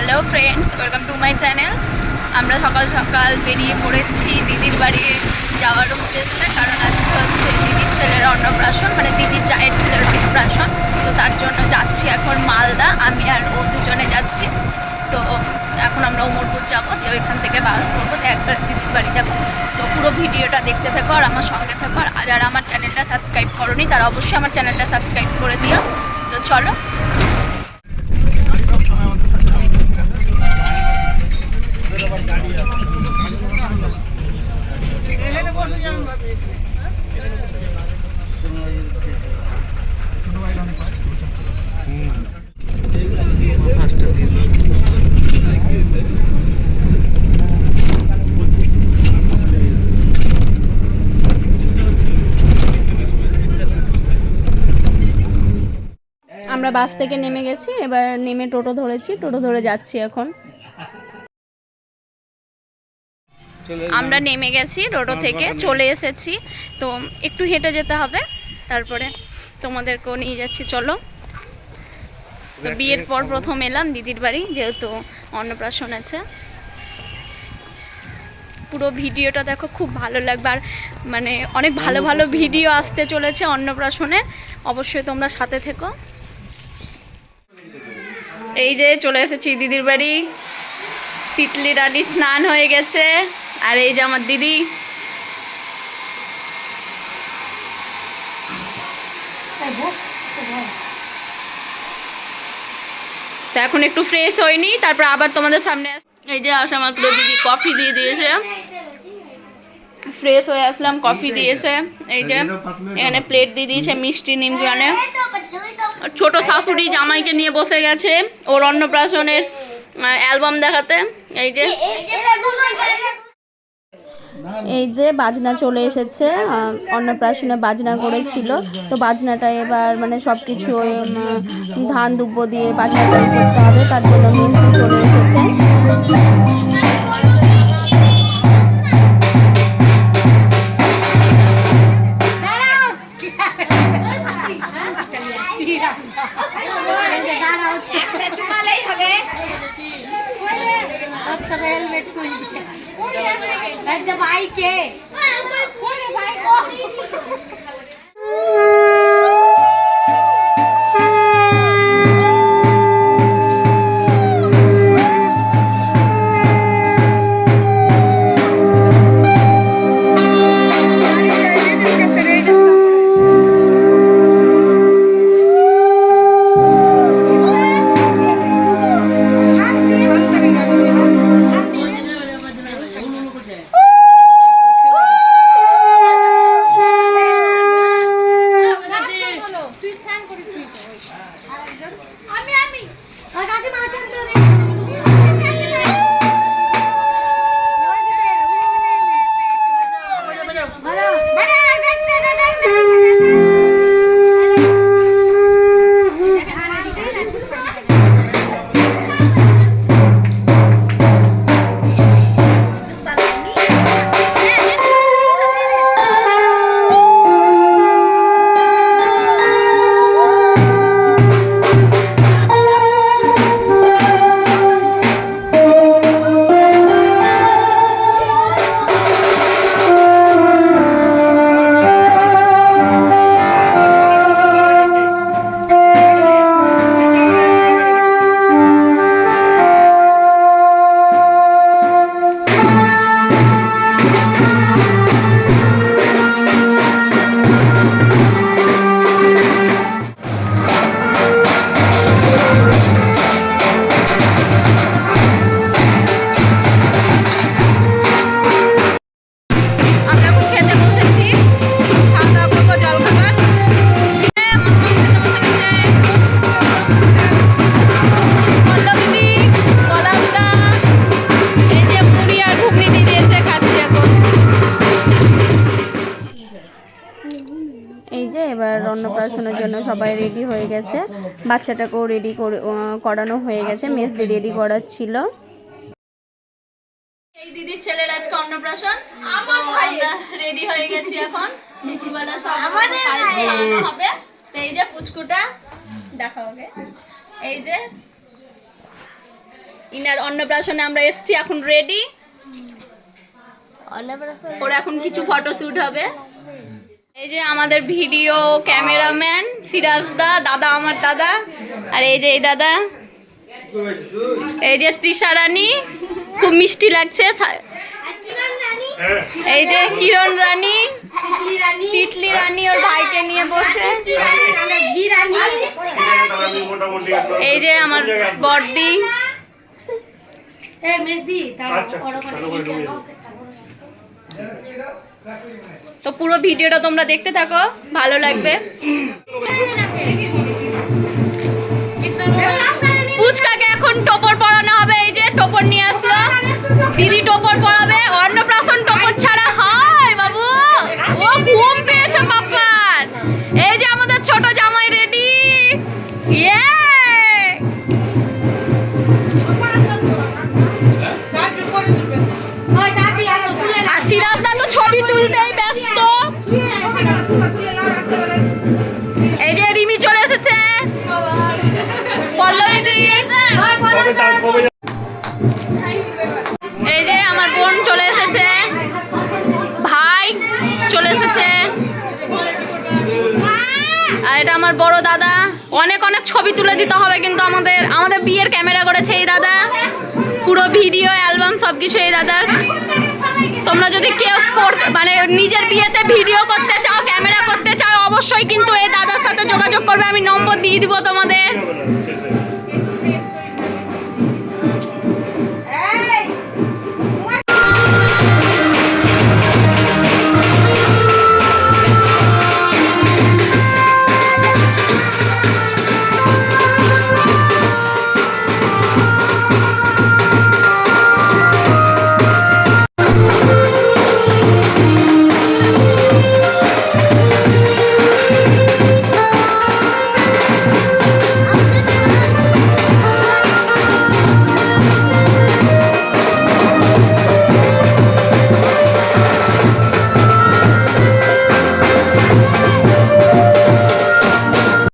Hello friends welcome to my channel আমরা সকাল সকাল বেরিয়ে পড়েছি দিদির বাড়ি যাওয়ার উদ্দেশ্যে, কারণ আজকে হচ্ছে দিদির ছেলের অন্নপ্রাশন মানে দিদির জায়ের ছেলের অন্নপ্রাশন। তো তার জন্য যাচ্ছি এখন মালদা, আমি আর ও দুজনে যাচ্ছি। তো এখন আমরা উমরপুর যাব, দিয়ে ওইখান থেকে বাস ধরবো, দিয়ে একবার দিদির বাড়ি যাব। তো পুরো ভিডিওটা দেখতে থাকো আর আমার সঙ্গে থাকো। আর যারা আমার চ্যানেলটা সাবস্ক্রাইব করোনি, তারা অবশ্যই আমার চ্যানেলটা সাবস্ক্রাইব করে দিও। তো চলো আমরা বাস থেকে নেমে গেছি এবার নেমে টোটো ধরেছি টোটো ধরে যাচ্ছি এখন। আমরা নেমে গেছি টোটো থেকে চলে এসেছি। তো একটু হেঁটে যেতে হবে তারপরে তোমাদেরকেও নিয়ে যাচ্ছি চলো। তো বিয়ের পর প্রথম এলাম দিদির বাড়ি যেহেতু অন্নপ্রাশন আছে। পুরো ভিডিওটা দেখো খুব ভালো লাগবে। আর মানে অনেক ভালো ভালো ভিডিও আসতে চলেছে অন্নপ্রাশনের। অবশ্যই তোমরা সাথে থেকো। এই যে চলে এসেছি দিদির বাড়ি। তিতলি রানী স্নান হয়ে গেছে। আর এই যে আমার দিদি। তো এখন একটু ফ্রেশ হয়নি তারপর আবার তোমাদের সামনে এই যে আসা মাত্র দিদি কফি দিয়ে দিয়েছে। ফ্রেশ হয়ে আসলাম কফি দিয়েছে এই যে এখানে প্লেট দিয়ে দিয়েছে মিষ্টি নিমগ্রানে ছোট শাশুড়ি জামাইকে নিয়ে বসে গেছে ওর অন্নপ্রাশনের অ্যালবাম দেখাতে। এই যে। এই যে বাজনা চলে এসেছে আহ, অন্নপ্রাশনে বাজনা করেছিল। তো বাজনাটা এবার মানে সব কিছু ধান দুব্ব দিয়ে বাজনাটা করতে হবে তার জন্য মিষ্টি চলে এসেছে। दवाई के Thank you. এই যে এবার অন্নপ্রাশনের জন্য সবাই রেডি হয়ে গেছে। বাচ্চাটাকেও রেডি করে করানো হয়ে গেছে। মেজদি রেডি করাচ্ছিল। এই দিদির ছেলের আজকে অন্নপ্রাশন। তো আমরা রেডি হয়ে গেছি এখন। দুপুরবেলা সব হবে। তো এই যে পুচকুটা দেখা ওকে এই যে ইনার অন্নপ্রাশনে আমরা এসছি এখন রেডি অন্নপ্রাশন ওর এখন কিছু ফটো শুট হবে। এই যে আমাদের ভিডিও ক্যামেরাম্যান সিরাজ দা দাদা আমার দাদা আর এই যে এই দাদা এই যে তৃষা রানী খুব মিষ্টি লাগছে এই যে কিরণ রানী তিতলি রানী ওর ভাইকে নিয়ে বসে। এই যে আমার বর্দি তো পুরো ভিডিওটা তোমরা দেখতে থাকো, ভালো লাগবে। পুচকাকে এখন টোপর পরানো হবে, এই যে টোপর নিয়ে আসলো। দিদি টোপর পরাবে এটা আমার বড় দাদা। অনেক অনেক ছবি তুলে দিতে হবে কিন্তু আমাদের আমাদের বিয়ের ক্যামেরা করেছে এই দাদা। পুরো ভিডিও অ্যালবাম সব কিছু এই দাদার। তোমরা যদি কেউ মানে নিজের বিয়েতে ভিডিও করতে চাও ক্যামেরা করতে চাও, অবশ্যই কিন্তু এই দাদার সাথে যোগাযোগ করবে। আমি নম্বর দিয়ে দিব তোমাদের।